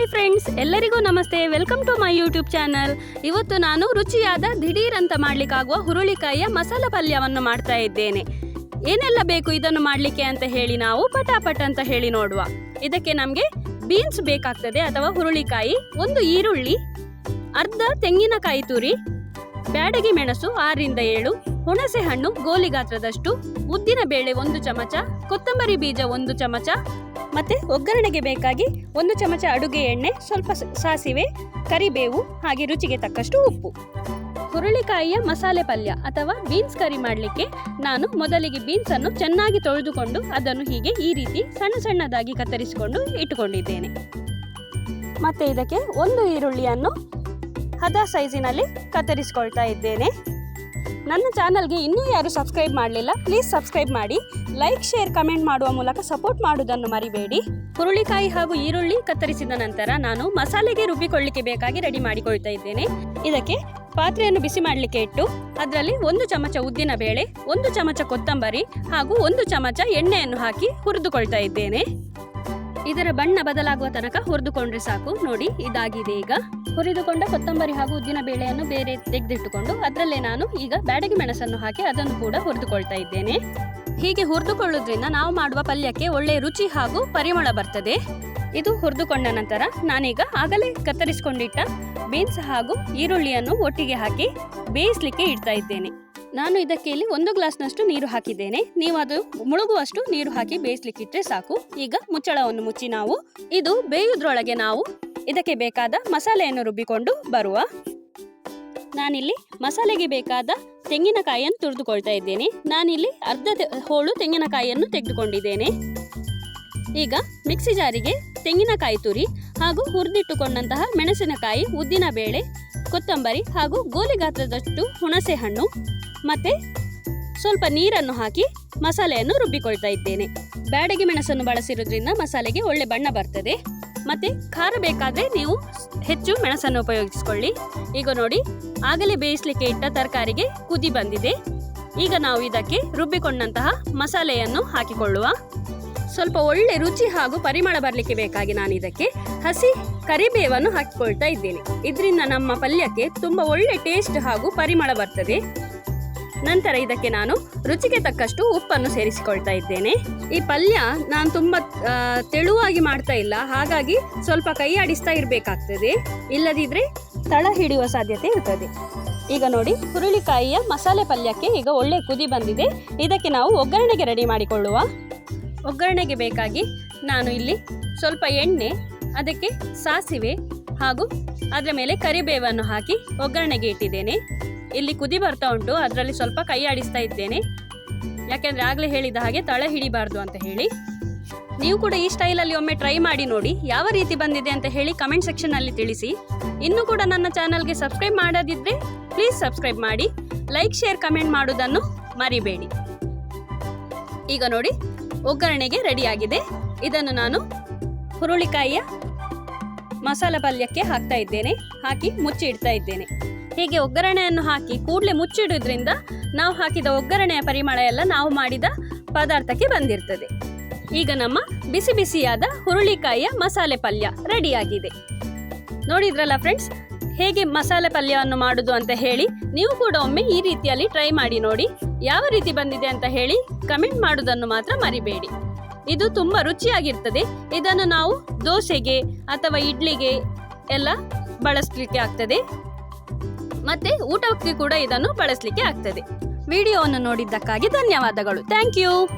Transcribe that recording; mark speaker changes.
Speaker 1: Hi friends ಎಲ್ಲರಿಗೂ ನಮಸ್ತೆ. Welcome to my YouTube channel ಇವತ್ತು ನಾನು ರುಚಿಯಾದ ದಿಢೀರ್ ಅಂತ ಮಾಡ್ಲಿಕ್ಕಾಗುವ ಹುರುಳಿಕಾಯಿಯ ಮಸಾಲ ಪಲ್ಯವನ್ನು ಮಾಡ್ತಾ ಇದ್ದೇನೆ. ಏನೆಲ್ಲ ಬೇಕು ಇದನ್ನು ಮಾಡಲಿಕ್ಕೆ ಅಂತ ಹೇಳಿ ನಾವು ಪಟಾಪಟ ಅಂತ ಹೇಳಿ ನೋಡುವ. ಇದಕ್ಕೆ ನಮಗೆ ಬೀನ್ಸ್ ಬೇಕಾಗ್ತದೆ ಅಥವಾ ಹುರುಳಿಕಾಯಿ, ಒಂದು ಈರುಳ್ಳಿ, ಅರ್ಧ ತೆಂಗಿನಕಾಯಿ ತುರಿ, ಬ್ಯಾಡಗಿ ಮೆಣಸು ಆರರಿಂದ ಏಳು ಹುಣಸೆ ಹಣ್ಣು, ಗೋಲಿ ಗಾತ್ರದಷ್ಟು, ಉದ್ದಿನ ಬೇಳೆ ಒಂದು ಚಮಚ, ಕೊತ್ತಂಬರಿ ಬೀಜ ಒಂದು ಚಮಚ, ಮತ್ತೆ ಒಗ್ಗರಣೆಗೆ ಬೇಕಾಗಿ ಒಂದು ಚಮಚ ಅಡುಗೆ ಎಣ್ಣೆ, ಸ್ವಲ್ಪ ಸಾಸಿವೆ, ಕರಿಬೇವು, ಹಾಗೆ ರುಚಿಗೆ ತಕ್ಕಷ್ಟು ಉಪ್ಪು. ಹುರುಳಿಕಾಯಿಯ ಮಸಾಲೆ ಪಲ್ಯ ಅಥವಾ ಬೀನ್ಸ್ ಕರಿ ಮಾಡಲಿಕ್ಕೆ ನಾನು ಮೊದಲಿಗೆ ಬೀನ್ಸ್ ಅನ್ನು ಚೆನ್ನಾಗಿ ತೊಳೆದುಕೊಂಡು ಅದನ್ನು ಹೀಗೆ ಈ ರೀತಿ ಸಣ್ಣ ಸಣ್ಣದಾಗಿ ಕತ್ತರಿಸಿಕೊಂಡು ಇಟ್ಟುಕೊಂಡಿದ್ದೇನೆ. ಮತ್ತೆ ಇದಕ್ಕೆ ಒಂದು ಈರುಳ್ಳಿಯನ್ನು ಹದ ಸೈಜಿನಲ್ಲಿ ಕತ್ತರಿಸ್ಕೊಳ್ತಾ ಇದ್ದೇನೆ. ನನ್ನ ಚಾನಲ್ಗೆ ಇನ್ನೂ ಯಾರು ಸಬ್ಸ್ಕ್ರೈಬ್ ಮಾಡಲಿಲ್ಲ ಪ್ಲೀಸ್ ಸಬ್ಸ್ಕ್ರೈಬ್ ಮಾಡಿ. ಲೈಕ್ ಶೇರ್ ಕಮೆಂಟ್ ಮಾಡುವ ಮೂಲಕ ಸಪೋರ್ಟ್ ಮಾಡುವುದನ್ನು ಮರಿಬೇಡಿ. ಹುರುಳಿಕಾಯಿ ಹಾಗೂ ಈರುಳ್ಳಿ ಕತ್ತರಿಸಿದ ನಂತರ ನಾನು ಮಸಾಲೆಗೆ ರುಬ್ಬಿಕೊಳ್ಳಿಕ್ಕೆ ಬೇಕಾಗಿ ರೆಡಿ ಮಾಡಿಕೊಳ್ತಾ ಇದ್ದೇನೆ. ಇದಕ್ಕೆ ಪಾತ್ರೆಯನ್ನು ಬಿಸಿ ಮಾಡಲಿಕ್ಕೆ ಇಟ್ಟು, ಅದರಲ್ಲಿ ಒಂದು ಚಮಚ ಉದ್ದಿನ ಬೇಳೆ, ಒಂದು ಚಮಚ ಕೊತ್ತಂಬರಿ ಹಾಗೂ ಒಂದು ಚಮಚ ಎಣ್ಣೆಯನ್ನು ಹಾಕಿ ಹುರಿದುಕೊಳ್ತಾ ಇದ್ದೇನೆ. ಇದರ ಬಣ್ಣ ಬದಲಾಗುವ ತನಕ ಹುರಿದುಕೊಂಡ್ರೆ ಸಾಕು. ನೋಡಿ, ಇದಾಗಿದೆ ಈಗ. ಹುರಿದುಕೊಂಡ ಕೊತ್ತಂಬರಿ ಹಾಗೂ ಉದ್ದಿನ ಬೇಳೆಯನ್ನು ಬೇರೆ ತೆಗೆದಿಟ್ಟುಕೊಂಡು ಅದರಲ್ಲೇ ನಾನು ಈಗ ಬ್ಯಾಡಗಿ ಮೆಣಸನ್ನು ಹಾಕಿ ಅದನ್ನು ಕೂಡ ಹುರಿದುಕೊಳ್ತಾ ಇದ್ದೇನೆ. ಹೀಗೆ ಹುರಿದುಕೊಳ್ಳೋದ್ರಿಂದ ನಾವು ಮಾಡುವ ಪಲ್ಯಕ್ಕೆ ಒಳ್ಳೆಯ ರುಚಿ ಹಾಗೂ ಪರಿಮಳ ಬರ್ತದೆ. ಇದು ಹುರಿದುಕೊಂಡ ನಂತರ ನಾನೀಗ ಆಗಲೇ ಕತ್ತರಿಸಿಕೊಂಡಿಟ್ಟ ಬೀನ್ಸ್ ಹಾಗೂ ಈರುಳ್ಳಿಯನ್ನು ಒಟ್ಟಿಗೆ ಹಾಕಿ ಬೇಯಿಸಲಿಕ್ಕೆ ಇಡ್ತಾ ಇದ್ದೇನೆ. ನಾನು ಇದಕ್ಕೆ ಇಲ್ಲಿ ಒಂದು ಗ್ಲಾಸ್ನಷ್ಟು ನೀರು ಹಾಕಿದ್ದೇನೆ. ನೀವು ಅದು ಮುಳುಗುವಷ್ಟು ನೀರು ಹಾಕಿ ಬೇಯಿಸ್ಲಿಕ್ಕಿಟ್ಟರೆ ಸಾಕು. ಈಗ ಮುಚ್ಚಳವನ್ನು ಮುಚ್ಚಿ ನಾವು, ಇದು ಬೇಯುವುದ್ರೊಳಗೆ ನಾವು ಇದಕ್ಕೆ ಬೇಕಾದ ಮಸಾಲೆಯನ್ನು ರುಬ್ಬಿಕೊಂಡು ಬರುವ. ನಾನಿಲ್ಲಿ ಮಸಾಲೆಗೆ ಬೇಕಾದ ತೆಂಗಿನಕಾಯಿಯನ್ನು ತುರಿದುಕೊಳ್ತಾ ಇದ್ದೇನೆ. ನಾನಿಲ್ಲಿ ಅರ್ಧ ಹೋಳು ತೆಂಗಿನಕಾಯಿಯನ್ನು ತೆಗೆದುಕೊಂಡಿದ್ದೇನೆ. ಈಗ ಮಿಕ್ಸಿ ಜಾರಿಗೆ ತೆಂಗಿನಕಾಯಿ ತುರಿ ಹಾಗೂ ಹುರಿದಿಟ್ಟುಕೊಂಡಂತಹ ಮೆಣಸಿನಕಾಯಿ ಉದ್ದಿನ ಬೇಳೆ ಕೊತ್ತಂಬರಿ ಹಾಗೂ ಗೋಲಿ ಗಾತ್ರದಷ್ಟು ಹುಣಸೆ ಹಣ್ಣು, ಮತ್ತೆ ಸ್ವಲ್ಪ ನೀರನ್ನು ಹಾಕಿ ಮಸಾಲೆಯನ್ನು ರುಬ್ಬಿಕೊಳ್ತಾ ಇದ್ದೇನೆ. ಬ್ಯಾಡಗಿ ಮೆಣಸನ್ನು ಬಳಸಿರೋದ್ರಿಂದ ಮಸಾಲೆಗೆ ಒಳ್ಳೆ ಬಣ್ಣ ಬರ್ತದೆ. ಮತ್ತೆ ಖಾರ ಬೇಕಾದರೆ ನೀವು ಹೆಚ್ಚು ಮೆಣಸನ್ನು ಉಪಯೋಗಿಸಿಕೊಳ್ಳಿ. ಈಗ ನೋಡಿ, ಆಗಲೇ ಬೇಯಿಸಲಿಕ್ಕೆ ಇಟ್ಟ ತರಕಾರಿಗೆ ಕುದಿ ಬಂದಿದೆ. ಈಗ ನಾವು ಇದಕ್ಕೆ ರುಬ್ಬಿಕೊಂಡಂತಹ ಮಸಾಲೆಯನ್ನು ಹಾಕಿಕೊಳ್ಳುವ. ಸ್ವಲ್ಪ ಒಳ್ಳೆ ರುಚಿ ಹಾಗೂ ಪರಿಮಳ ಬರಲಿಕ್ಕೆ ಬೇಕಾಗಿ ನಾನು ಇದಕ್ಕೆ ಹಸಿ ಕರಿಬೇವನ್ನು ಹಾಕಿಕೊಳ್ತಾ ಇದ್ದೇನೆ. ಇದರಿಂದ ನಮ್ಮ ಪಲ್ಯಕ್ಕೆ ತುಂಬ ಒಳ್ಳೆ ಟೇಸ್ಟ್ ಹಾಗೂ ಪರಿಮಳ ಬರ್ತದೆ. ನಂತರ ಇದಕ್ಕೆ ನಾನು ರುಚಿಗೆ ತಕ್ಕಷ್ಟು ಉಪ್ಪನ್ನು ಸೇರಿಸಿಕೊಳ್ತಾ ಇದ್ದೇನೆ. ಈ ಪಲ್ಯ ನಾನು ತುಂಬ ತೆಳುವಾಗಿ ಮಾಡ್ತಾ ಇಲ್ಲ. ಹಾಗಾಗಿ ಸ್ವಲ್ಪ ಕೈ ಆಡಿಸ್ತಾ ಇರಬೇಕಾಗ್ತದೆ. ಇಲ್ಲದಿದ್ರೆ ತಳ ಹಿಡಿಯುವ ಸಾಧ್ಯತೆ ಇರ್ತದೆ. ಈಗ ನೋಡಿ, ಹುರುಳಿಕಾಯಿಯ ಮಸಾಲೆ ಪಲ್ಯಕ್ಕೆ ಈಗ ಒಳ್ಳೆ ಕುದಿ ಬಂದಿದೆ. ಇದಕ್ಕೆ ನಾವು ಒಗ್ಗರಣೆಗೆ ರೆಡಿ ಮಾಡಿಕೊಳ್ಳುವ. ಒಗ್ಗರಣೆಗೆ ಬೇಕಾಗಿ ನಾನು ಇಲ್ಲಿ ಸ್ವಲ್ಪ ಎಣ್ಣೆ, ಅದಕ್ಕೆ ಸಾಸಿವೆ ಹಾಗೂ ಅದರ ಮೇಲೆ ಕರಿಬೇವನ್ನು ಹಾಕಿ ಒಗ್ಗರಣೆಗೆ ಇಟ್ಟಿದ್ದೇನೆ. ಇಲ್ಲಿ ಕುದಿ ಬರ್ತಾ ಉಂಟು, ಅದರಲ್ಲಿ ಸ್ವಲ್ಪ ಕೈ ಆಡಿಸ್ತಾ ಇದ್ದೇನೆ. ಯಾಕೆಂದರೆ ಆಗಲೇ ಹೇಳಿದ ಹಾಗೆ ತಳ ಹಿಡಿಬಾರ್ದು ಅಂತ ಹೇಳಿ. ನೀವು ಕೂಡ ಈ ಸ್ಟೈಲಲ್ಲಿ ಒಮ್ಮೆ ಟ್ರೈ ಮಾಡಿ ನೋಡಿ, ಯಾವ ರೀತಿ ಬಂದಿದೆ ಅಂತ ಹೇಳಿ ಕಮೆಂಟ್ ಸೆಕ್ಷನ್ನಲ್ಲಿ ತಿಳಿಸಿ. ಇನ್ನೂ ಕೂಡ ನನ್ನ ಚಾನಲ್ಗೆ ಸಬ್ಸ್ಕ್ರೈಬ್ ಮಾಡದಿದ್ದರೆ ಪ್ಲೀಸ್ ಸಬ್ಸ್ಕ್ರೈಬ್ ಮಾಡಿ ಲೈಕ್ ಶೇರ್ ಕಮೆಂಟ್ ಮಾಡೋದನ್ನು ಮರಿಬೇಡಿ. ಈಗ ನೋಡಿ ಒಗ್ಗರಣೆಗೆ ರೆಡಿಯಾಗಿದೆ. ಇದನ್ನು ನಾನು ಹುರುಳಿಕಾಯಿಯ ಮಸಾಲ ಪಲ್ಯಕ್ಕೆ ಹಾಕ್ತಾ ಇದ್ದೇನೆ. ಹಾಕಿ ಮುಚ್ಚಿ ಇಡ್ತಾ ಇದ್ದೇನೆ. ಹೀಗೆ ಒಗ್ಗರಣೆಯನ್ನು ಹಾಕಿ ಕೂಡಲೇ ಮುಚ್ಚಿಡೋದ್ರಿಂದ ನಾವು ಹಾಕಿದ ಒಗ್ಗರಣೆಯ ಪರಿಮಳ ಎಲ್ಲ ನಾವು ಮಾಡಿದ ಪದಾರ್ಥಕ್ಕೆ ಬಂದಿರ್ತದೆ. ಈಗ ನಮ್ಮ ಬಿಸಿ ಬಿಸಿಯಾದ ಹುರುಳಿಕಾಯಿಯ ಮಸಾಲೆ ಪಲ್ಯ ರೆಡಿಯಾಗಿದೆ. ನೋಡಿದ್ರಲ್ಲ ಫ್ರೆಂಡ್ಸ್ ಹೇಗೆ ಮಸಾಲೆ ಪಲ್ಯವನ್ನು ಮಾಡುದು ಅಂತ ಹೇಳಿ ನೀವು ಕೂಡ ಒಮ್ಮೆ ಈ ರೀತಿಯಲ್ಲಿ ಟ್ರೈ ಮಾಡಿ ನೋಡಿ. ಯಾವ ರೀತಿ ಬಂದಿದೆ ಅಂತ ಹೇಳಿ ಕಮೆಂಟ್ ಮಾಡುವುದನ್ನು ಮಾತ್ರ ಮರಿಬೇಡಿ. ಇದು ತುಂಬ ರುಚಿಯಾಗಿರ್ತದೆ. ಇದನ್ನು ನಾವು ದೋಸೆಗೆ ಅಥವಾ ಇಡ್ಲಿಗೆ ಎಲ್ಲ ಬಳಸಲಿಕ್ಕೆ ಆಗ್ತದೆ. ಮತ್ತೆ ಊಟಕ್ಕೆ ಕೂಡ ಇದನ್ನು ಬಳಸಲಿಕ್ಕೆ ಆಗ್ತದೆ. ವಿಡಿಯೋವನ್ನು ನೋಡಿದ್ದಕ್ಕಾಗಿ ಧನ್ಯವಾದಗಳು. Thank you.